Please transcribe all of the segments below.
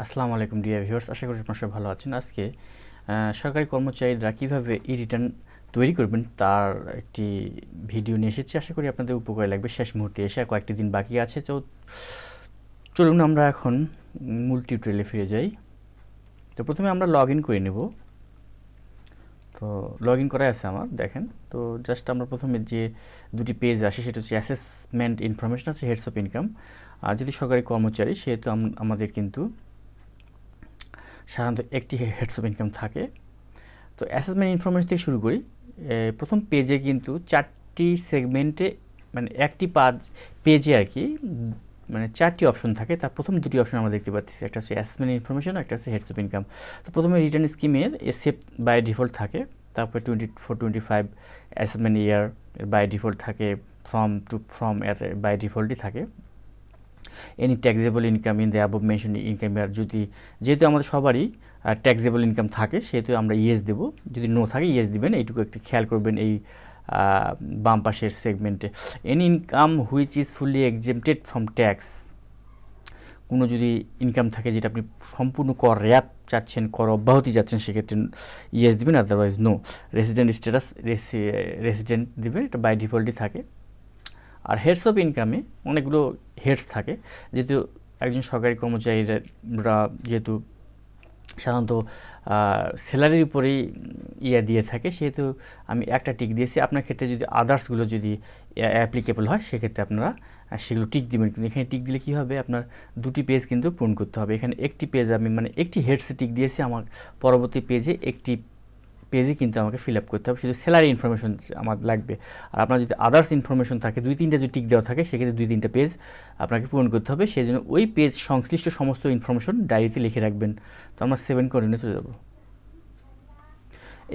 আসসালামু আলাইকুম dear viewers আশা করি আপনারা সবাই ভালো আছেন। আজকে সরকারি কর্মচারীরা কীভাবে ই রিটার্ন তৈরি করবেন তার একটি ভিডিও নিয়ে এসেছি। আশা করি আপনাদের উপকারে লাগবে। শেষ মুহূর্তে এসে কয়েকটি দিন বাকি আছে। তো চলুন আমরা এখন মূল টিউটোরিয়ালে ফিরে যাই। তো প্রথমে আমরা লগ ইন করে নেব। তো লগ ইন করাই আছে আমার, দেখেন। তো জাস্ট আমরা প্রথমে যে দুটি পেজ আসে, সেটা হচ্ছে অ্যাসেসমেন্ট ইনফরমেশন আছে হেডস অফ ইনকাম আর যদি সরকারি কর্মচারী, সেহেতু আমাদের কিন্তু সাধারণত একটি হেডস অফ ইনকাম থাকে। তো অ্যাসেসমেন্ট ইনফরমেশন থেকে শুরু করি। প্রথম পেজে কিন্তু চারটি সেগমেন্টে মানে একটি পাজ পেজে আর কি মানে চারটি অপশন থাকে। তার প্রথম দুটি অপশন আমরা দেখতে পাচ্ছি। একটা হচ্ছে অ্যাসেসমেন্ট ইনফরমেশন একটা হচ্ছে হেডস অফ ইনকাম তো প্রথমে রিটার্ন স্কিমের এসেপ বাই ডিফল্ট থাকে। তারপরে twenty four twenty five assessment year by default থাকে ফ্রম টু ফ্রম বাই ডিফল্টই থাকে। Any taxable income in the above mention income আর যদি যেহেতু আমাদের সবারই ট্যাক্সেবল ইনকাম থাকে সেহেতু আমরা ইয়েস দেব যদি নো থাকে ইয়েস দিবেন এইটুকু একটু খেয়াল করবেন এই বাম পাশের সেগমেন্টে any income which is fully exempted from tax কোনো যদি ইনকাম থাকে যেটা আপনি সম্পূর্ণ কর র্যাপ চাচ্ছেন কর অব্যাহতি যাচ্ছেন সেক্ষেত্রে ইয়েস দিবেন otherwise no resident status resident দিবেন এটা বাই ডিফল্টই থাকে আর হেডস অফ ইনকামে অনেকগুলো হেডস থাকে। যেহেতু একজন সরকারি কর্মচারীরা যেহেতু সাধারণত স্যালারির উপরেই ইয়ে দিয়ে থাকে, সেহেতু আমি একটা টিক দিয়েছি। আপনার ক্ষেত্রে যদি আদার্সগুলো যদি অ্যাপ্লিকেবল হয়, সেক্ষেত্রে আপনারা সেগুলো টিক দিবেন। কিন্তু এখানে টিক দিলে কী হবে? আপনার দুটি পেজ কিন্তু পূরণ করতে হবে। এখানে একটি পেজ আমি মানে একটি হেডসে টিক দিয়েছি। আমার পরবর্তী পেজে একটি পেজে কিন্তু আমাকে ফিল আপ করতে হবে। শুধু স্যালারি ইনফরমেশন আমার লাগবে। আর আপনার যদি আদার্স ইনফরমেশন থাকে, দুই তিনটা যদি টিক দেওয়া থাকে, সেক্ষেত্রে দুই তিনটা পেজ আপনাকে পূরণ করতে হবে। সেই জন্য ওই পেজ সংশ্লিষ্ট সমস্ত ইনফরমেশন ডায়েরিতে লিখে রাখবেন। তো আমরা সেভেন করে নিয়ে চলে যাব।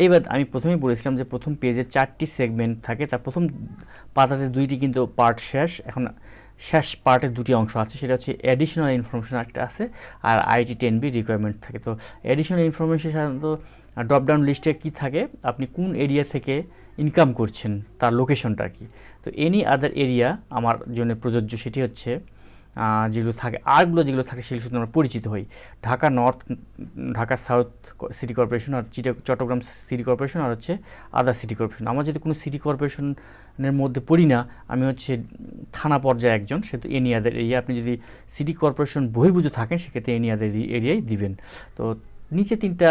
এইবার আমি প্রথমেই বলেছিলাম যে প্রথম পেজে চারটি সেগমেন্ট থাকে। তার প্রথম পাতাতে দুইটি কিন্তু পার্ট শেষ। এখন শেষ পার্টের দুটি অংশ আছে। সেটা হচ্ছে অ্যাডিশনাল ইনফরমেশন একটা আছে। আর আইটি টেন বি রিকোয়ারমেন্ট থাকে। তো অ্যাডিশনাল ইনফরমেশন সাধারণত ড্রপডাউন লিস্টে কি থাকে? আপনি কোন এরিয়া থেকে ইনকাম করছেন? তার লোকেশনটা কি? তো এনি আদার এরিয়া আমার জন্য প্রযোজ্য সেটি হচ্ছে যেগুলো থাকে আরগুলো যেগুলো থাকে সেগুলো শুধু আমরা পরিচিত হই। Dhaka north Dhaka south city corporation আর চিটা- চট্টগ্রাম সিটি কর্পোরেশন আর হচ্ছে আদার সিটি কর্পোরেশন আমার যদি কোনো সিটি কর্পোরেশনের মধ্যে পড়ি না, আমি হচ্ছে থানা পর্যায়ে একজন সেহেতু এনি আদার এরিয়া আপনি যদি সিটি কর্পোরেশন বহির্ভূত থাকেন, সেক্ষেত্রে এনি আদার এরিয়াই দিবেন। তো নিচে তিনটা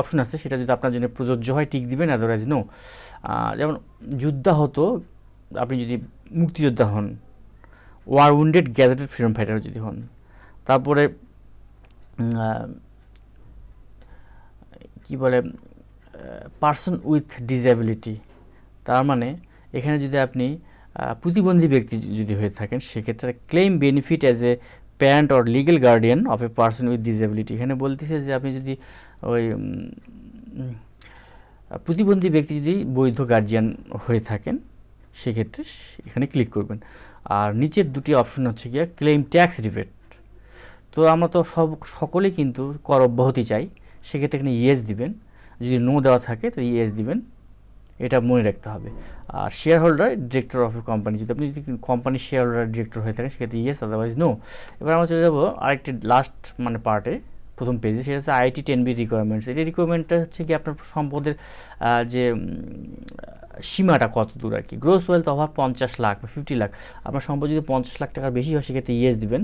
অপশন আছে, সেটা যদি আপনার জন্য প্রযোজ্য হয় টিক দিবেন আদারওয়াইজ নো যেমন যুদ্ধাহত আপনি যদি মুক্তিযোদ্ধা হন war wounded gazetted freedom fighter যদি হন, তারপরে কি বলে পার্সন উইথ ডিসএবিলিটি তার মানে এখানে যদি আপনি প্রতিবন্ধী ব্যক্তি যদি হয়ে থাকেন, সেক্ষেত্রে claim benefit as a parent or legal guardian of a person with disability. এখানে বলতেছে যে আপনি যদি ওই প্রতিবন্ধী ব্যক্তি যদি বৈধ গার্জিয়ান হয়ে থাকেন, সেক্ষেত্রে এখানে ক্লিক করবেন। আর নিচের দুটি অপশন হচ্ছে গিয়ে ক্লেম ট্যাক্স রিবেট। তো আমরা তো সব, সকলেই কিন্তু কর অব্যাহতি চাই, সেক্ষেত্রে এখানে ইয়েস দিবেন। যদি নো দেওয়া থাকে তো ইয়েস দিবেন। এটা মনে রাখতে হবে। আর share holder director of company যদি আপনি যদি কোম্পানির শেয়ার হোল্ডার ডিরেক্টর হয়ে থাকেন, সেক্ষেত্রে ইয়েস আদারওয়াইজ নো এবার আমরা চলে যাব আরেকটি লাস্ট মানে পার্টে প্রথম পেজে সেটা হচ্ছে আইটি টেন বি রিকোয়ারমেন্টস এই রিকোয়ারমেন্টটা হচ্ছে কি আপনার সম্পদের যে সীমাটা কত দূর আর কি? গ্রোস ওয়েলথ ওভার পঞ্চাশ লাখ বা ফিফটি লাখ। আপনার সম্পদ যদি পঞ্চাশ লাখ টাকার বেশি হয়, সেক্ষেত্রে ইয়েস দিবেন।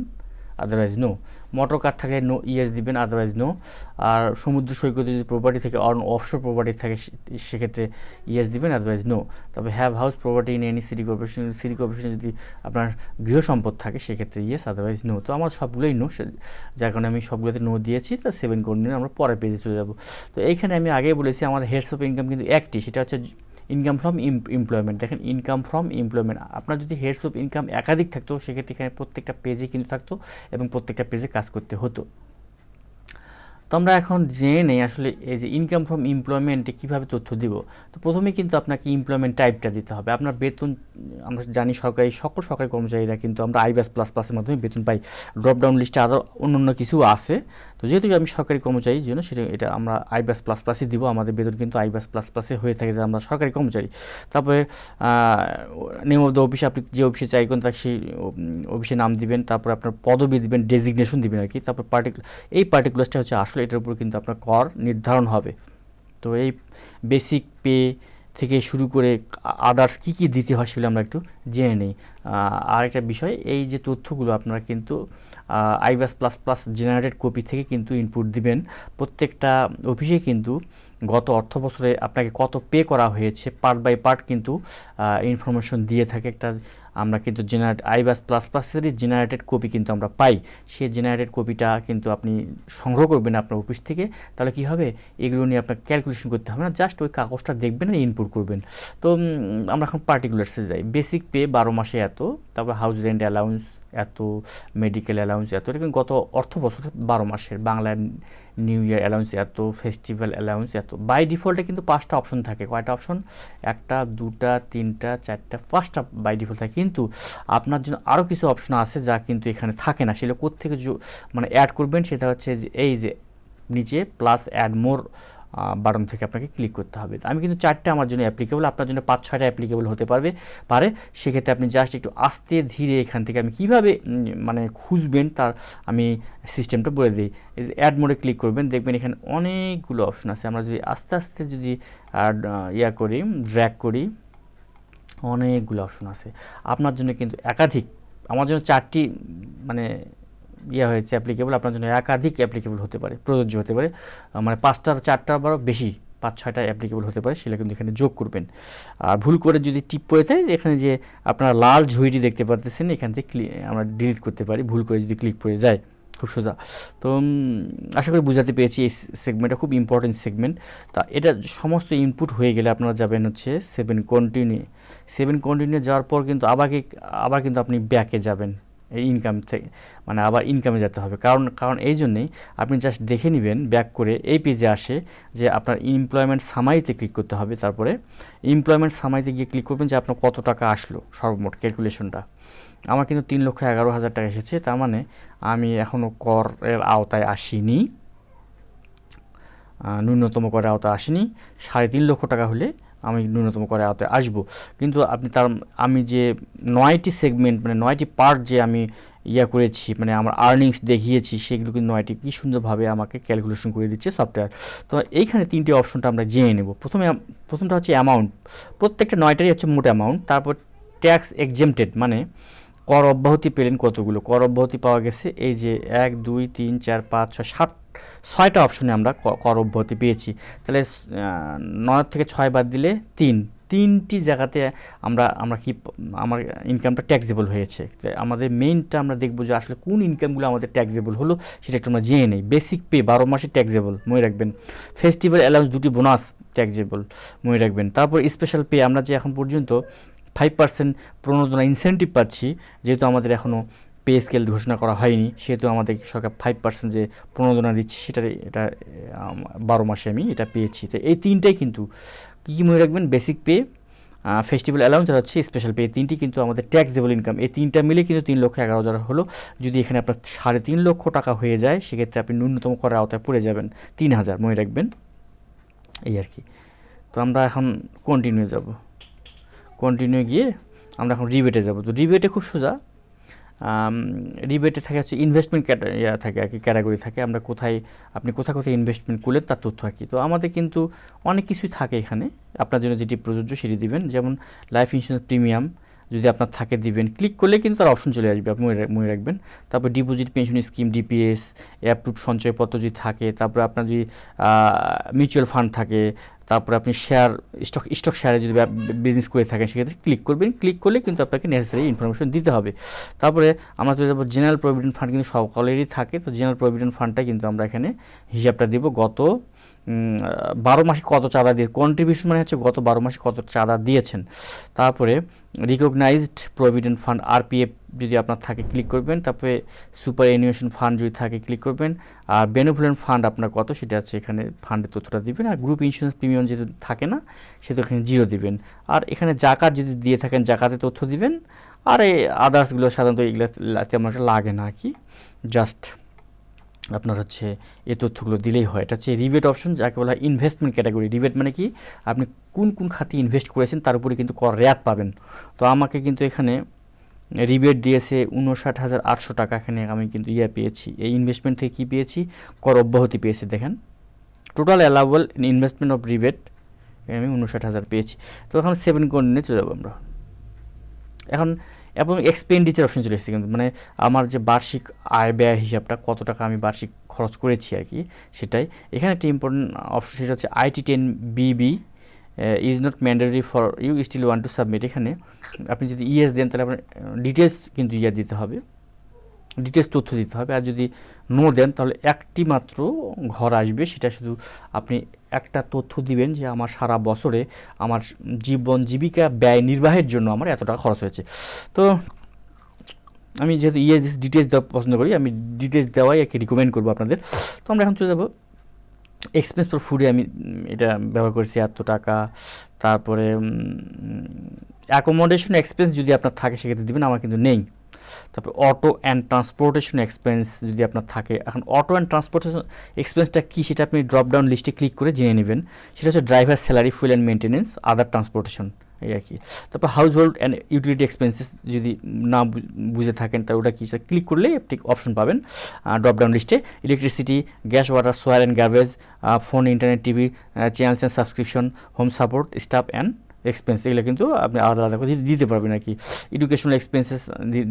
আদারওয়াইজ নো মোটর কার থাকলে নো ইয়েস দিবেন আদারওয়াইজ নো আর সমুদ্র সৈকতে যদি প্রপার্টি থাকে অন অফশোর প্রপার্টি থাকে সেক্ষেত্রে ইয়েস দিবেন আদারওয়াইজ নো তবে have house property in any city corporation city corporation যদি আপনার গৃহ সম্পদ থাকে, সেক্ষেত্রে ইয়েস আদারওয়াইজ নো তো আমার সবগুলোই নো যার কারণে আমি সবগুলোতে নো দিয়েছি, তো সেভেন করে নিয়ে আমরা পরের পেজে চলে যাব। তো এইখানে আমি আগেই বলেছি, আমার হেডস অফ ইনকাম কিন্তু একটি, সেটা হচ্ছে ইনকাম ফ্রম এমপ্লয়মেন্ট দেখেন ইনকাম ফ্রম এমপ্লয়মেন্ট আপনার যদি হেডস অফ ইনকাম একাধিক থাকতো, সেক্ষেত্রে এখানে প্রত্যেকটা পেজে কিন্তু থাকতো এবং প্রত্যেকটা পেজে কাজ করতে হতো। তো আমরা এখন জেনে নেই আসলে এই যে ইনকাম ফ্রম এমপ্লয়মেন্টে কীভাবে তথ্য দিব। তো প্রথমে কিন্তু আপনাকে এমপ্লয়মেন্ট টাইপটা দিতে হবে। আপনার বেতন, আমরা জানি সরকারি, সকল সরকারি কর্মচারীরা কিন্তু আমরা আইবাস প্লাস প্লাসের মাধ্যমে বেতন পাই। ড্রপডাউন লিস্টে আরও অন্য অন্য কিছু আছে। তো যেহেতু আমি সরকারি কর্মচারীর জন্য সেটা, এটা আমরা আইবাস প্লাস প্লাসই দিব। আমাদের বেতন কিন্তু আইবাস প্লাস প্লাসে হয়ে থাকে যে আমরা সরকারি কর্মচারী। তারপরে নেম অফ দ্য অফিসে আপনি যে অফিসে চাইবেন তার সেই অফিসে নাম দিবেন। তারপর আপনার পদবি দিবেন ডেজিগনেশন দিবেন আর কি। তারপর পার্টিকুলার এই পার্টিকুলারটা হচ্ছে আসলে এটার উপর কিন্তু আপনার কর নির্ধারণ হবে। তো এই বেসিক পে থেকে শুরু করে আদার্স কী কী দিতে হয় সেগুলো আমরা একটু জেনে নিই। আর একটা বিষয়, এই যে তথ্যগুলো আপনারা কিন্তু iBAS plus plus generated copy থেকে কিন্তু ইনপুট দিবেন। প্রত্যেকটা অফিসে কিন্তু গত অর্থ বছরে আপনাকে কত পে করা হয়েছে পার্ট বাই পার্ট কিন্তু ইনফরমেশন দিয়ে থাকে। একটা আমরা কিন্তু জেনারেট আইবাস প্লাস প্লাসেরই জেনারেটেড কপি কিন্তু আমরা পাই। সেই জেনারেটেড কপিটা কিন্তু আপনি সংগ্রহ করবেন আপনার অফিস থেকে। তাহলে কী হবে? এগুলো নিয়ে আপনার ক্যালকুলেশন করতে হবে না। জাস্ট ওই কাগজটা দেখবেন আর ইনপুট করবেন। তো আমরা এখন পার্টিকুলার্সে যাই। বেসিক পে বারো মাসে এত, তারপর হাউস রেন্ট অ্যালাউন্স এত মেডিকেল অ্যালাউন্স এত। এটা গত অর্থ বছর বারো মাসের বাংলার নিউ ইয়ার অ্যালাউন্স এত ফেস্টিভ্যাল অ্যালাউন্স এত বাই ডিফল্টে কিন্তু পাঁচটা অপশন থাকে। কয়টা অপশন একটা, দুটা, তিনটা, চারটা, পাঁচটা বাই ডিফল্ট থাকে। কিন্তু আপনার জন্য আরও কিছু অপশন আছে যা কিন্তু এখানে থাকে না। সেগুলো কোথেকে মানে অ্যাড করবেন সেটা হচ্ছে এই যে, নিচে প্লাস অ্যাড মোর বাটন থেকে আপনাকে ক্লিক করতে হবে। আমি কিন্তু চারটে আমার জন্য অ্যাপ্লিকেবল আপনার জন্য পাঁচ, ছয়টা অ্যাপ্লিকেবল হতে পারবে, পারে। সেক্ষেত্রে আপনি জাস্ট একটু আস্তে ধীরে এখান থেকে আমি কীভাবে মানে খুঁজবেন তার আমি সিস্টেমটা বলে দিই। অ্যাড মোডে ক্লিক করবেন, দেখবেন এখানে অনেকগুলো অপশন আছে। আমরা যদি আস্তে আস্তে যদি ইয়া করি ড্র্যাক করি, অনেকগুলো অপশন আছে। আপনার জন্য কিন্তু একাধিক, আমার জন্য চারটি মানে ইয়ে হয়েছে অ্যাপ্লিকেবল আপনার জন্য একাধিক অ্যাপ্লিকেবল হতে পারে, প্রযোজ্য হতে পারে। মানে পাঁচটার চারটা বারো বেশি পাঁচ, ছয়টা অ্যাপ্লিকেবল হতে পারে সেটা কিন্তু এখানে যোগ করবেন। আর ভুল করে যদি টিপ পড়ে থাকে এখানে যে আপনারা লাল ঝুঁইটি দেখতে পাচ্ছেন এখান থেকে ক্লিক আমরা ডিলিট করতে পারি, ভুল করে যদি ক্লিক পড়ে যায়, খুব সোজা। তো আশা করি বুঝাতে পেরেছি এই সেগমেন্টটা খুব ইম্পর্টেন্ট সেগমেন্ট তা এটা সমস্ত ইনপুট হয়ে গেলে আপনারা যাবেন হচ্ছে সেভেন কন্টিনিউ সেভেন কন্টিনিউ যাওয়ার পর কিন্তু আবার আবার কিন্তু আপনি ব্যাকে যাবেন। এই ইনকাম থেকে মানে আবার ইনকামে যেতে হবে। কারণ কারণ এই জন্যেই আপনি জাস্ট দেখে নেবেন ব্যাক করে এই পেজে আসে যে আপনার এমপ্লয়মেন্ট সামাইতে ক্লিক করতে হবে। তারপরে এমপ্লয়মেন্ট সামাইতে গিয়ে ক্লিক করবেন যে আপনার কত টাকা আসলো, সর্বমোট ক্যালকুলেশনটা আমার কিন্তু তিন লক্ষ এগারো হাজার টাকা এসেছে, তার মানে আমি এখনও করের আওতায় আসিনি। ন্যূনতম করের আওতায় আসিনি। সাড়ে তিন লক্ষ টাকা হলে আমি ন্যূনতম করে আওতায় আসব। কিন্তু আপনি তার, আমি যে নয়টি সেগমেন্ট মানে নয়টি পার্ট যে আমি ইয়া করেছি মানে আমার আর্নিংস দেখিয়েছি, সেগুলো কিন্তু নয়টি কী সুন্দরভাবে আমাকে ক্যালকুলেশন করে দিচ্ছে সফটওয়্যার তো এইখানে তিনটে অপশনটা আমরা জেনে নেব। প্রথমে প্রথমটা হচ্ছে অ্যামাউন্ট প্রত্যেকটা নয়টারই হচ্ছে মোট অ্যামাউন্ট তারপর ট্যাক্স এক্সেমটেড মানে কর অব্যাহতি পেলেন কতগুলো? কর অব্যাহতি পাওয়া গেছে, এই যে এক, দুই, তিন, চার, পাঁচ, ছয় সাত ছয়টা অপশনে আমরা কর অব্যাহতি পেয়েছি। তাহলে নয় থেকে ছয় বাদ দিলে তিন। তিনটি জায়গাতে আমরা আমরা কি, আমার ইনকামটা ট্যাক্সেবল হয়েছে। আমাদের মেইনটা আমরা দেখব যে আসলে কোন ইনকামগুলো আমাদের ট্যাক্সেবল হলো, সেটা একটু আমরা জেনে নেই। বেসিক পে বারো মাসে ট্যাক্সেবল মনে রাখবেন। ফেস্টিভ্যাল অ্যালাউন্স দুটি বোনাস ট্যাক্সেবল মনে রাখবেন। তারপর স্পেশাল পে আমরা যে এখন পর্যন্ত ফাইভ পার্সেন্ট প্রণোদনা ইনসেন্টিভ পাচ্ছি, যেহেতু আমাদের এখনও পে স্কেল ঘোষণা করা হয়নি, সেহেতু আমাদের সরকার ফাইভ পার্সেন্ট যে প্রণোদনা দিচ্ছে সেটা এটা বারো মাসে আমি এটা পেয়েছি। তো এই তিনটাই কিন্তু, কী কী মনে রাখবেন? বেসিক পে ফেস্টিভ্যাল অ্যালাউন্স আর হচ্ছে স্পেশাল পে তিনটি কিন্তু আমাদের ট্যাক্সেবল ইনকাম এই তিনটা মিলে কিন্তু তিন লক্ষ এগারো হাজার হলো। যদি এখানে আপনার সাড়ে তিন লক্ষ টাকা হয়ে যায়, সেক্ষেত্রে আপনি ন্যূনতম করার আওতায় পড়ে যাবেন তিন হাজার, মনে রাখবেন? এই আর কি। তো আমরা এখন কন্টিনিউ যাব। কন্টিনিউ গিয়ে আমরা এখন রিবেটে যাব। তো রিবেটে খুব সোজা রিবেটে থাকে হচ্ছে ইনভেস্টমেন্ট ইয়া থাকে আর কি ক্যাটাগরি থাকে, আমরা কোথায়, আপনি কোথায় কোথায় ইনভেস্টমেন্ট করলেন তার তথ্য আর কি। তো আমাদের কিন্তু অনেক কিছুই থাকে এখানে, আপনার জন্য যেটি প্রযোজ্য সেটি দিবেন। যেমন লাইফ ইন্স্যুরেন্স প্রিমিয়াম যদি আপনার থাকে দিবেন ক্লিক করলে কিন্তু তার অপশন চলে আসবে, আপনি মনে রাখবেন। তারপর deposit pension scheme DPS approve সঞ্চয়পত্র যদি থাকে, তারপরে আপনার যদি মিউচুয়াল ফান্ড থাকে তারপরে আপনি শেয়ার স্টক স্টক শেয়ারে যদি বিজনেস করে থাকেন, সেক্ষেত্রে ক্লিক করবেন। ক্লিক করলে কিন্তু আপনাকে নেসেসারি ইনফরমেশন দিতে হবে। তারপরে আমরা যাব জেনারেল প্রভিডেন্ট ফান্ড কিন্তু সকলেরই থাকে। তো জেনারেল প্রভিডেন্ট ফান্ডটা কিন্তু আমরা এখানে হিসাবটা দিব। গত বারো মাসে কত চাঁদা দিয়ে কন্ট্রিবিউশন মানে হচ্ছে গত বারো মাসে কত চাঁদা দিয়েছেন। তারপরে রিকগনাইজড প্রভিডেন্ট ফান্ড আরপিএফ যদি আপনার থাকে ক্লিক করবেন। তারপরে সুপার অ্যানুয়েশন ফান্ড যদি থাকে ক্লিক করবেন। আর বেনিফিটেন্ট ফান্ড আপনার কত? সেটা হচ্ছে এখানে ফান্ডের তথ্যটা দিবেন। আর গ্রুপ ইন্স্যুরেন্স প্রিমিয়াম যদি থাকে না সেটা এখানে জিরো দিবেন। আর এখানে জাকাত যদি দিয়ে থাকেন জাকাতে তথ্য দিবেন। আর এই আদার্সগুলো সাধারণত এগুলো তেমন একটা লাগে না আর কি। জাস্ট আপনার হচ্ছে এই তথ্যগুলো দিলেই হয়। এটা হচ্ছে রিবেট অপশন যাকে বলা হয় ইনভেস্টমেন্ট ক্যাটাগরি রিবেট মানে কি? আপনি কোন কোন খাতে ইনভেস্ট করেছেন, তার উপরে কিন্তু কর রেয়াত পাবেন। তো আমাকে কিন্তু এখানে রিবেট দিয়েছে উনষাট হাজার আটশো টাকা এখানে আমি কিন্তু ইয়ে পেয়েছি। এই ইনভেস্টমেন্ট থেকে কী পেয়েছি? কর অব্যাহতি পেয়েছি, দেখেন। Total allowable investment of rebate আমি উনষাট হাজার পেয়েছি। তো এখন সেভেন নিয়ে চলে যাব আমরা। এখন এবং এক্সপেন্ডিচার অপশন চলে এসেছে কিন্তু মানে আমার যে বার্ষিক আয় ব্যয় হিসাবটা, কত টাকা আমি বার্ষিক খরচ করেছি আর কি, সেটাই। এখানে একটা ইম্পর্টেন্ট অপশন সেটা হচ্ছে IT ten BB is not mandatory for you still want to submit এখানে। আপনি যদি ইএস দেন, তাহলে আপনার ডিটেলস কিন্তু ইয়ে দিতে হবে। ডিটেলস তথ্য দিতে হবে। আর যদি নো দেন, তাহলে একটি মাত্র ঘর আসবে। সেটা শুধু আপনি একটা তথ্য দিবেন যে আমার সারা বছরে আমার জীবন জীবিকা ব্যয় নির্বাহের জন্য আমার এত টাকা খরচ হয়েছে। তো আমি যেহেতু ইএস ডিটেলস দেওয়া পছন্দ করি, আমি ডিটেলস দেওয়াই একে রিকমেন্ড করব আপনাদের। তো আমরা এখন চলে যাব। এক্সপেন্স ফর ফুডে আমি এটা ব্যবহার করেছি এত টাকা। তারপরে অ্যাকোমোডেশন এক্সপেন্স যদি আপনার থাকে সেক্ষেত্রে দেবেন, আমার কিন্তু নেই। তারপরে অটো অ্যান্ড ট্রান্সপোর্টেশন এক্সপেন্স যদি আপনার থাকে, এখন অটো অ্যান্ড ট্রান্সপোর্টেশন এক্সপেন্সটা কী সেটা আপনি ড্রপ ডাউন লিস্টে ক্লিক করে জেনে নেবেন। সেটা হচ্ছে driver salary fuel and maintenance other transportation এই আর কি। তারপর household and utility expenses যদি না বুঝে থাকেন তা ওটা কি? ক্লিক করলে ঠিক অপশন পাবেন ড্রপ ডাউন লিস্টে electricity gas water sewer and garbage phone internet TV channels and subscription home support staff and expense এগুলো কিন্তু আপনি আলাদা আলাদা করে দিতে পারবেন আর কি। এডুকেশনাল এক্সপেন্সেস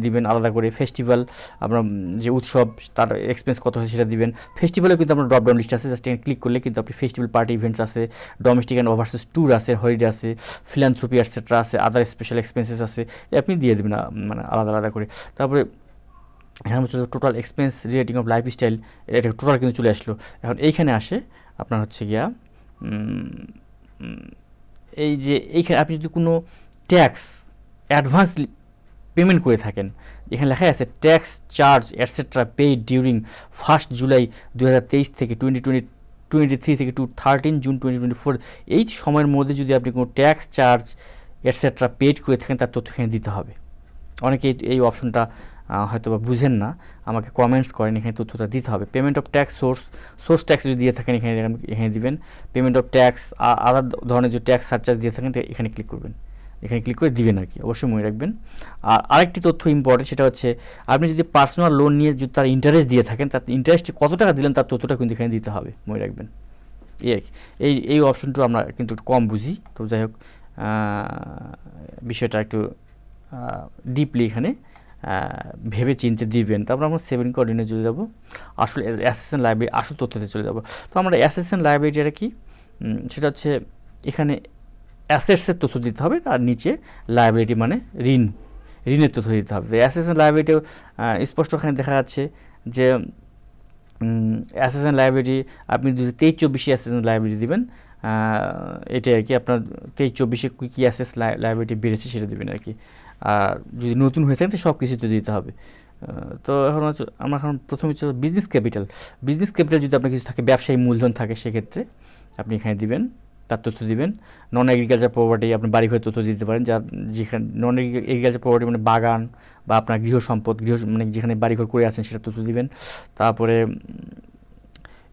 দিবেন আলাদা করে। ফেস্টিভ্যাল আপনার যে উৎসব, তার এক্সপেন্স কত হয় সেটা দিবেন। ফেস্টিভ্যালে কিন্তু আপনার ড্রপডাউন লিস্ট আছে। জাস্ট ক্লিক করলে কিন্তু আপনি ফেস্টিভ্যাল পার্টি ইভেন্টস আছে ডোমেস্টিক অ্যান্ড ওভারসিজ ট্যুর আছে হলিডে আছে ফিলান্থ্রপি এটসেট্রা আছে আদার স্পেশাল এক্সপেন্সেস আছে। আপনি দিয়ে দেবেন মানে আলাদা আলাদা করে। তারপরে এখানে হচ্ছে total expense relating of lifestyle এটা টোটাল কিন্তু চলে আসলো। এখন এইখানে আসে আপনার হচ্ছে গিয়া এই যে এইখানে আপনি যদি কোনো ট্যাক্স অ্যাডভান্স পেমেন্ট করে থাকেন, এখানে লেখা আছে tax charge etcetera paid during first July দু হাজার তেইশ থেকে টোয়েন্টি টোয়েন্টি টোয়েন্টি থ্রি থেকে to thirteen June twenty twenty four এই সময়ের মধ্যে যদি আপনি কোনো ট্যাক্স চার্জ অ্যাটসেট্রা পেড করে থাকেন, তার তথ্য এখানে দিতে হবে। অনেকে এই অপশনটা হয়তো বা বুঝেন না, আমাকে কমেন্টস করেন, এখানে তথ্যটা দিতে হবে। Payment of tax source source tax যদি দিয়ে থাকেন, এখানে এখানে দিবেন। পেমেন্ট অফ ট্যাক্স আলাদা ধরনের যে ট্যাক্স সারচার্জ দিয়ে থাকেন এখানে ক্লিক করবেন। এখানে ক্লিক করে দিবেন আর কি অবশ্যই মনে রাখবেন। আর আরেকটি তথ্য ইম্পর্টেন্ট সেটা হচ্ছে আপনি যদি পার্সোনাল লোন নিয়ে যদি তার ইন্টারেস্ট দিয়ে থাকেন, তার ইন্টারেস্ট কত টাকা দিলেন, তার তথ্যটা কিন্তু এখানে দিতে হবে, মনে রাখবেন। এই এই এই অপশনটা আমরা কিন্তু কম বুঝি। তো যাই হোক বিষয়টা একটু ডিপলি এখানে ভেবে চিনতে দিবেন। তারপর আমরা সেভেন কোঅর্ডিনে চলে যাব। আসলে অ্যাসেসেন্ট লাইব্রেরি আসল তথ্যতে চলে যাব। তো আমরা অ্যাসেসেন্ট লাইব্রেরিটা কি? সেটা হচ্ছে এখানে অ্যাসেটসের তথ্য দিতে হবে আর নিচে লাইব্রেরি মানে ঋণ, ঋণের তথ্য দিতে হবে। তো অ্যাসেসেন্ট লাইব্রেরিতেও স্পষ্ট এখানে দেখা যাচ্ছে যে অ্যাসেসেন্ট লাইব্রেরি আপনি দু তেইশ চব্বিশে অ্যাসেসেন্ট লাইব্রেরি দেবেন এটাই আর কি আপনার তেইশ চব্বিশে কী কী অ্যাসেস লাইব্রেরিটি বেড়েছে সেটা দেবেন আর কি। আর যদি নতুন হয়ে থাকে সব কিছুতে দিতে হবে। তো এখন হচ্ছে, আমার এখন প্রথমে হচ্ছে বিজনেস ক্যাপিটাল বিজনেস ক্যাপিটাল যদি আপনার কিছু থাকে, ব্যবসায়ী মূলধন থাকে, সেক্ষেত্রে আপনি এখানে দিবেন, তার তথ্য দিবেন। নন এগ্রিকালচার প্রপার্টি আপনি বাড়ি ঘরে তথ্য দিতে পারেন যা যেখানে নন এগ্রিকালচার প্রপার্টি মানে বাগান বা আপনার গৃহ সম্পদ, গৃহ মানে যেখানে বাড়িঘর করে আছেন সেটা তথ্য দিবেন। তারপরে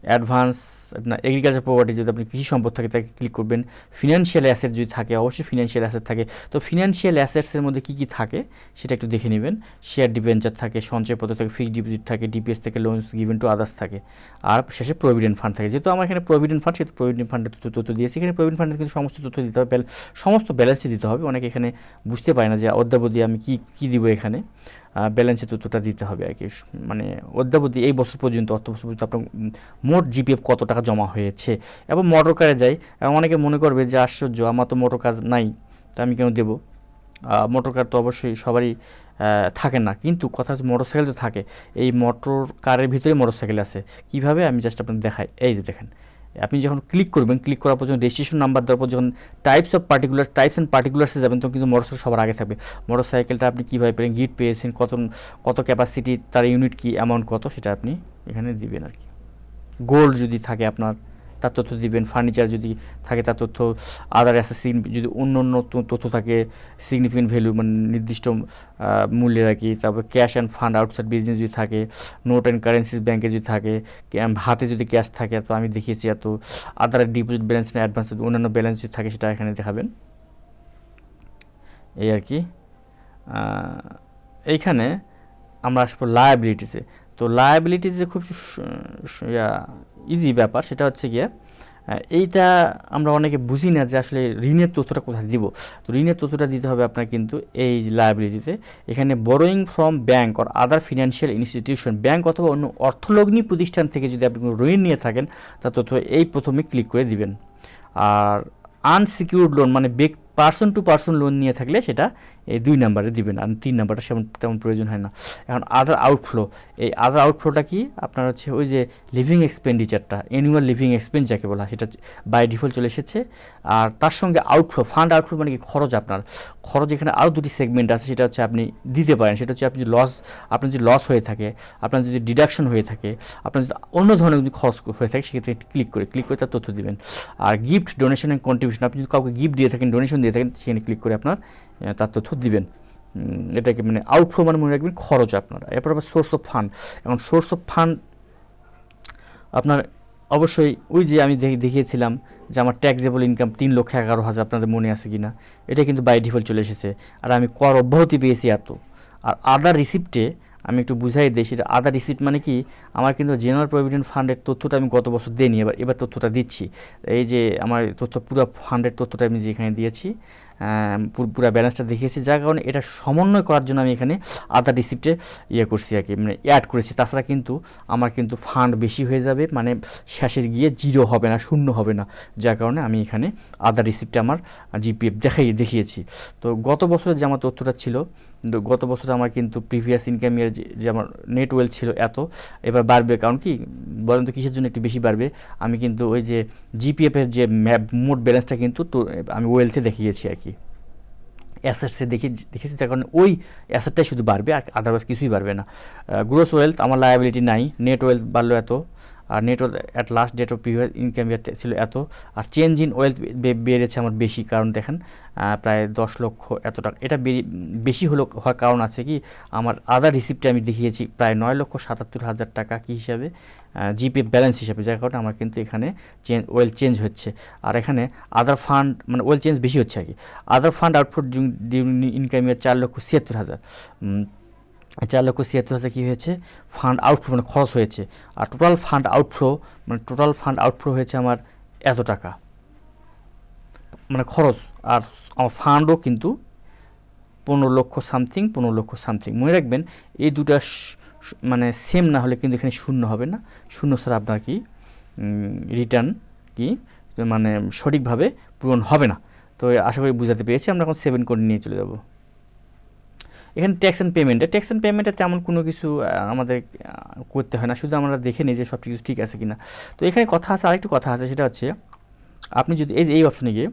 অ্যাডভান্স আপনার এগ্রিকালচার প্রপার্টি যদি আপনি কৃষি সম্পদ থাকে, তাকে ক্লিক করবেন। ফিনান্সিয়াল অ্যাসেট যদি থাকে, অবশ্যই ফিনান্সিয়াল অ্যাসেট থাকে। তো ফিনান্সিয়াল অ্যাসেটসের মধ্যে কী কী থাকে, সেটা একটু দেখে নেবেন। শেয়ার ডিভেঞ্চার থাকে, সঞ্চয়পত্র থাকে ফিক্সড ডিপোজিট থাকে ডিপিএস থেকে লোনস গিভেন টু আদার্স থাকে। আর শেষে প্রভিডেন্ট ফান্ড থাকে। যেহেতু আমার এখানে প্রভিডেন্ট ফান্ড সেহেতু প্রভিডেন্ট ফান্ডের তথ্য দিয়েছি। এখানে প্রভিডেন্ট ফান্ডের কিন্তু সমস্ত তথ্য দিতে হবে। সমস্ত ব্যালেন্সই দিতে হবে। অনেকে এখানে বুঝতে পারে না যে অদ্যাবধি আমি কী কী দিব এখানে। ব্যালেন্সের তথ্যটা দিতে হবে আর কি। মানে অদ্যাবধি এই বছর পর্যন্ত, অর্থ বছর পর্যন্ত আপনার মোট জিপিএফ কত টাকা জমা হয়েছে? এবং মোটর কারে যাই এবং অনেকে মনে করবে যে, আশ্চর্য, আমার তো মোটর কাজ নাই, তা আমি কেন দেবো? মোটর কার তো অবশ্যই সবারই থাকে না। কিন্তু কথা হচ্ছে মোটর সাইকেল তো থাকে। এই মোটর কারের ভিতরে মোটর সাইকেল আছে। কীভাবে? আমি জাস্ট আপনাকে দেখাই। এই যে দেখেন। আপনি যখন ক্লিক করবেন ক্লিক করার পর যখন রেজিস্ট্রেশন নাম্বার দেওয়ার পর যখন types of particular types and পার্টিকুলার্সে যাবেন, তখন কিন্তু মোটরসাইকেল সবার আগে থাকবে। মোটরসাইকেলটা আপনি কীভাবে পেলেন গিট পেয়েছেন, কত কত ক্যাপাসিটি তার ইউনিট কী অ্যামাউন্ট কত, সেটা আপনি এখানে দিবেন আর কি। গোল্ড যদি থাকে আপনার তার তথ্য দিবেন ফার্নিচার যদি থাকে তার তথ্য আদার অ্যাসেসিন যদি অন্য অন্য তথ্য থাকে সিগনিফিকেন্ট ভ্যালু মানে নির্দিষ্ট মূল্যের আর কি, তারপর cash and fund outside business যদি থাকে নোট অ্যান্ড কারেন্সিস ব্যাংকে যদি থাকে হাতে যদি ক্যাশ থাকে, তো আমি দেখিয়েছি এত আদার ডিপোজিট ব্যালেন্স না অ্যাডভান্স যদি অন্যান্য ব্যালেন্স যদি থাকে সেটা এখানে দেখাবেন। এই আর কি এইখানে আমরা আসব লায়াবিলিটিসে তো লায়াবিলিটিসে খুব ইজি ব্যাপার, সেটা হচ্ছে গিয়ে এইটা আমরা অনেকে বুঝি না যে আসলে ঋণের তথ্যটা কোথায় দিব। তো ঋণের তথ্যটা দিতে হবে আপনার কিন্তু এই লায়াবিলিটিতে এখানে borrowing from bank or other financial institution bank অথবা অন্য অর্থলগ্নি প্রতিষ্ঠান থেকে যদি আপনি কোনো ঋণ নিয়ে থাকেন, তার তথ্য এই প্রথমে ক্লিক করে দিবেন। আর আনসিকিউর্ড লোন মানে পার্সন টু পার্সন লোন নিয়ে থাকলে সেটা এই দুই নাম্বারে দিবেন, আর তিন নাম্বারটা সেমন, তেমন প্রয়োজন হয় না। এখন আদার আউটফ্লো এই আদার আউটফ্লোটা কি? আপনার হচ্ছে ওই যে লিভিং এক্সপেন্ডিচারটা অ্যানুয়াল লিভিং এক্সপেন্স যাকে বলা সেটা বাই ডিফল্ট চলে এসেছে। আর তার সঙ্গে আউটফ্লো ফান্ড আউটফ্লো মানে কি? খরচ আপনার। খরচ এখানে আরও দুটি সেগমেন্ট আছে, সেটা হচ্ছে আপনি দিতে পারেন। সেটা হচ্ছে আপনি যদি লস আপনার যদি লস হয়ে থাকে, আপনার যদি ডিডাকশন হয়ে থাকে, আপনার যদি অন্য ধরনের যদি খরচ হয়ে থাকে, সেক্ষেত্রে ক্লিক করে ক্লিক করে তার তথ্য দিবেন। আর গিফট ডোনেশন অ্যান্ড কন্ট্রিবিউশন আপনি যদি কাউকে গিফট দিয়ে থাকেন ডোনেশন দিয়ে থাকেন, সেখানে ক্লিক করে আপনার তার তথ্য দিবেন। এটাকে মানে আউটফ্লো মানে মনে রাখবেন খরচ আপনার। এরপর আবার সোর্স অফ ফান্ড এখন সোর্স অফ ফান্ড আপনার অবশ্যই ওই যে আমি দেখি- দেখিয়েছিলাম যে আমার ট্যাক্সেবল ইনকাম তিন লক্ষ এগারো হাজার, আপনাদের মনে আছে কি না এটা কিন্তু বাই ডিফল্ট চলে এসেছে। আর আমি কর অব্যাহতি পেয়েছি এত। আর আদার রিসিপ্টে আমি একটু বুঝাই দিই, সেটা আদার রিসিপ্ট মানে কি? আমার কিন্তু জেনারেল প্রভিডেন্ট ফান্ডের তথ্যটা আমি গত বছর দিইনি, এবার এবার তথ্যটা দিচ্ছি। এই যে আমার তথ্য, পুরো ফান্ডের তথ্যটা আমি যেখানে দিয়েছি পুরো ব্যালেন্সটা দেখিয়েছি। যার কারণে এটা সমন্বয় করার জন্য আমি এখানে আদার রিসিপ্টে ইয়ে করছি আর কি মানে অ্যাড করেছি। তাছাড়া কিন্তু আমার কিন্তু ফান্ড বেশি হয়ে যাবে মানে শেষে গিয়ে জিরো হবে না, শূন্য হবে না। যার কারণে আমি এখানে আদার রিসিপ্টে আমার জিপিএফ দেখাই, দেখিয়েছি। তো গত বছরের যে আমার তথ্যটা ছিল গত বছর আমার কিন্তু প্রিভিয়াস ইনকাম ইয়ার যে আমার নেট ওয়েলথ ছিল এত, এবার বাড়বে। কারণ কি, বলেন তো কিসের জন্য একটু বেশি বাড়বে? আমি কিন্তু ওই যে জিপিএফের যে ম্যাপ মোট ব্যালেন্সটা কিন্তু আমি ওয়েলথে দেখিয়েছি আর কি। অ্যাসেটসে দেখি দেখেছি যার কারণে ওই অ্যাসেটটাই শুধু বাড়বে আর আদারওয়াইজ কিছুই বাড়বে না। গ্রোস ওয়েলথ আমার লায়াবিলিটি নাই নেট ওয়েলথ বাড়লো এত। আর net wealth at last date of previous income ছিল এত। আর চেঞ্জ ইন ওয়েলথ বেড়েছে আমার বেশি, কারণ দেখেন প্রায় দশ লক্ষ এত টাকা। এটা বেশি হলো, হওয়ার কারণ আছে কি, আমার আদার রিসিপ্টে আমি দেখিয়েছি প্রায় নয় লক্ষ সাতাত্তর হাজার টাকা কি হিসাবে জিপি ব্যালেন্স হিসাবে, যার কারণে আমার কিন্তু এখানে চেঞ্জ ওয়েল চেঞ্জ হচ্ছে। আর এখানে আদার ফান্ড মানে ওয়েল চেঞ্জ বেশি হচ্ছে আর কি। Other fund output income year চার লক্ষ ছিয়াত্তর হাজার। চার লক্ষ ছিয়াত্তর হাজার কী হয়েছে? ফান্ড আউটফ্লো মানে খরচ হয়েছে। আর টোটাল ফান্ড আউটফ্লো মানে টোটাল ফান্ড আউটফ্লো হয়েছে আমার এত টাকা। মানে খরচ। আর আমার ফান্ডও কিন্তু পনেরো লক্ষ সামথিং পনেরো লক্ষ সামথিং মনে রাখবেন, এই দুটা মানে সেম না হলে কিন্তু এখানে শূন্য হবে না। শূন্য ছাড়া আপনার কি রিটার্ন কি মানে সঠিকভাবে পূরণ হবে না। তো আশা করি বুঝাতে পেরেছি। আমরা এখন সেভেন করে নিয়ে চলে যাব। এখানে ট্যাক্স অ্যান্ড পেমেন্টে ট্যাক্স অ্যান্ড পেমেন্টে তেমন কোনো কিছু আমাদের করতে হয় না। শুধু আমরা দেখে নিই যে সব কিছু ঠিক আছে কি না তো এখানে কথা আছে, আরেকটু কথা আছে, সেটা হচ্ছে আপনি যদি, এই যে, এই অপশনে গিয়ে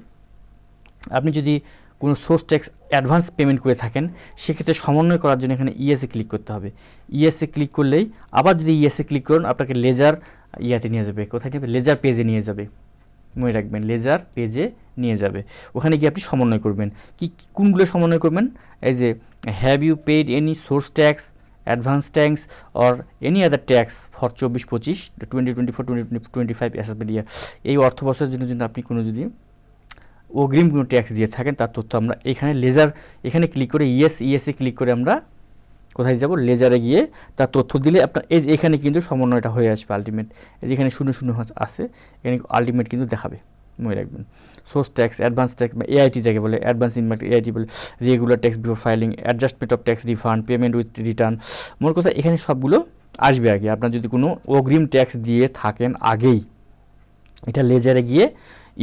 আপনি যদি কোনো সোর্স ট্যাক্স অ্যাডভান্স পেমেন্ট করে থাকেন, সেক্ষেত্রে সমন্বয় করার জন্য এখানে ইএসএ ক্লিক করতে হবে। ইএসএ ক্লিক করলেই আবার যদি ইএসএ ক্লিক করুন, আপনাকে লেজার ইয়াতে নিয়ে যাবে। কোথায় নেবে লেজার পেজে নিয়ে যাবে। মনে রাখবেন, লেজার পেজে নিয়ে যাবে। ওখানে গিয়ে আপনি সমন্বয় করবেন। কি- কোনগুলো সমন্বয় করবেন? এই যে have you paid any source tax advance tax or any other tax for চব্বিশ পঁচিশ twenty twenty four twenty twenty five assessment year এই অর্থ বছরের জন্য যদি আপনি কোনো যদি অগ্রিম কোনো ট্যাক্স দিয়ে থাকেন, তার তথ্য আমরা এখানে লেজার, এখানে ক্লিক করে ইয়েস ইয়েসে ক্লিক করে আমরা কোথায় যাব? লেজারে গিয়ে তার তথ্য দিলে আপনার, এই এখানে কিন্তু সমন্বয়টা হয়ে আসবে আলটিমেট যেখানে শূন্য শূন্য আছে, এখানে আলটিমেট কিন্তু দেখাবে। মনে রাখবেন সোর্স ট্যাক্স অ্যাডভান্স ট্যাক্স বা এআইটি যাকে বলে অ্যাডভান্স ইনভার্ট এআইটি বলে regular tax before filing adjustment of tax refund payment with return মোট কথা, এখানে সবগুলো আসবে আগে। আপনার যদি কোনো অগ্রিম ট্যাক্স দিয়ে থাকেন আগেই, এটা লেজারে গিয়ে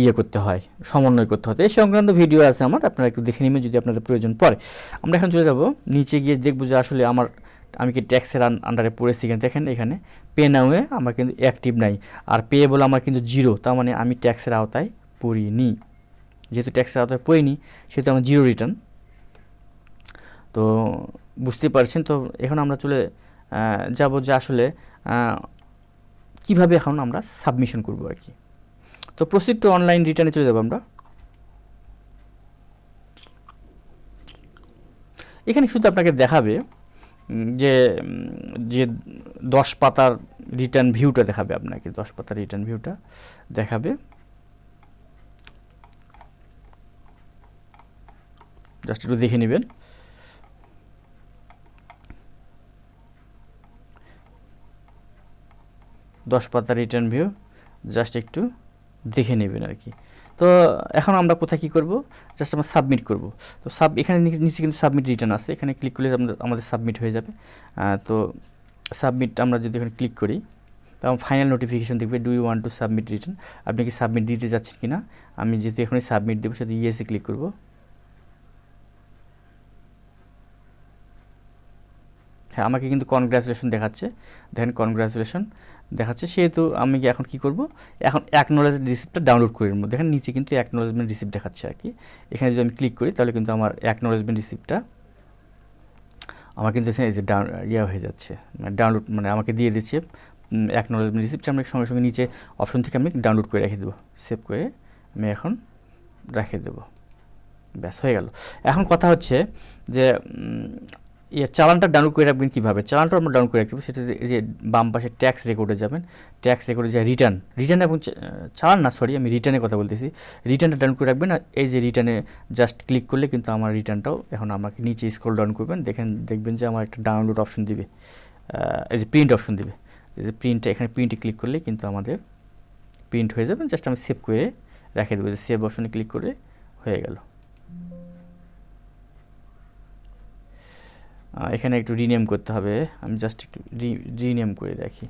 ইয়ে করতে হয়, সমন্বয় করতে হয়। এই সংক্রান্ত ভিডিও আছে আমার, আপনারা একটু দেখে নেবেন যদি আপনাদের প্রয়োজন পড়ে। আমরা এখন চলে যাব, নিচে গিয়ে দেখব যে আসলে আমার আমি কি ট্যাক্সের আন্ডারে পড়েছি কিনা দেখেন এখানে। পে নাওয়ে আমার কিন্তু অ্যাক্টিভ নাই। আর পে পেয়েবল আমার কিন্তু জিরো তার মানে আমি ট্যাক্সের আওতায় পড়িনি। যেহেতু ট্যাক্সের আওতায় পড়িনি, সেহেতু আমার জিরো রিটার্ন তো বুঝতে পারছেন? তো এখন আমরা চলে যাব যে আসলে কীভাবে এখন আমরা সাবমিশন করব আর কি। তো প্রসিড টু অনলাইন রিটার্নে চলে যাব আমরা। এখানে শুধু আপনাকে দেখাবে যে যে দশ পাতার রিটার্ন ভিউটা দেখাবে আপনাকে, দশ পাতার রিটার্ন ভিউটা দেখাবে। জাস্ট একটু দেখে নেবেন। দশ পাতার রিটার্ন ভিউ জাস্ট একটু দেখে নেবেন আর কি। তো এখন আমরা কোথায় কী করব? জাস্ট আমরা সাবমিট করব। তো সাব এখানে নিচে কিন্তু সাবমিট রিটার্ন আছে। এখানে ক্লিক করলে আমাদের সাবমিট হয়ে যাবে। তো সাবমিট আমরা যদি এখানে ক্লিক করি তখন ফাইনাল নোটিফিকেশন দেখবে do you want to submit return আপনি কি সাবমিট দিতে যাচ্ছেন কি না আমি যেহেতু এখনই সাবমিট দেবো, সেহেতু ইয়েসে ক্লিক করব। হ্যাঁ আমাকে কিন্তু কনগ্রাচুলেশন দেখাচ্ছে। দেখেন কনগ্রাচুলেশন দেখাচ্ছে, সেহেতু আমি এখন কি করব? এখন অ্যাকনোলেজ রিসিপ্টটা ডাউনলোড করে নেব। দেখেন নিচে কিন্তু অ্যাকনোলেজমেন্ট রিসিপ্ট দেখাচ্ছে আর কি। এখানে যদি আমি ক্লিক করি, তাহলে কিন্তু আমার অ্যাকনোলেজমেন্ট রিসিপ্টটা আমার কিন্তু এই যে ডাউন ইয়ে হয়ে যাচ্ছে। মানে ডাউনলোড মানে আমাকে দিয়ে দিচ্ছে অ্যাকনোলেজমেন্ট রিসিপ্টটা আমি সঙ্গে সঙ্গে নিচে অপশন থেকে আমি ডাউনলোড করে রেখে দেবো। সেভ করে আমি এখন রেখে দেবো। ব্যাস, হয়ে গেল। এখন কথা হচ্ছে যে চালানটা ডাউনলোড করে রাখবেন কীভাবে? চালানটা আমরা ডাউনলোড করে রাখতে হবে, সেটা যে- বাম পাশে ট্যাক্স রেকর্ডে যাবেন। ট্যাক্স রেকর্ডে যে রিটার্ন রিটার্ন এবং চালান না সরি আমি রিটার্নের কথা বলতেছি। রিটার্নটা ডাউনলোড করে রাখবেন আর এই যে রিটার্নে জাস্ট ক্লিক করলে কিন্তু আমার রিটার্নটাও এখন আমাকে নিচে স্ক্রল ডাউন করবেন, দেখেন, দেখবেন যে আমার একটা ডাউনলোড অপশন দিবে। এই যে প্রিন্ট অপশন দিবে। এই যে প্রিন্টটা এখানে প্রিন্টে ক্লিক করলে কিন্তু আমাদের প্রিন্ট হয়ে যাবে। জাস্ট আমি সেভ করে রেখে দেবো। যে সেভ অপশনে ক্লিক করে হয়ে গেল। এখানে একটু রিনেম করতে হবে। আমি জাস্ট একটু রিনেম করে দেখি।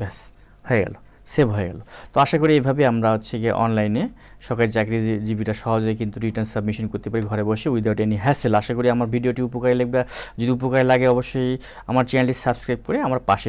ব্যাস, হয়ে গেল সেভ হয়ে গেল। তো আশা করি এইভাবে আমরা হচ্ছে গিয়ে অনলাইনে সরকারি চাকরিজীবীরা সহজেই কিন্তু রিটার্ন সাবমিশন করতে পারি ঘরে বসে উইদাউট এনি হ্যাসেল আশা করি আমার ভিডিওটি উপকারী লাগবে। যদি উপকারী লাগে অবশ্যই আমার চ্যানেলটি সাবস্ক্রাইব করে আমার পাশে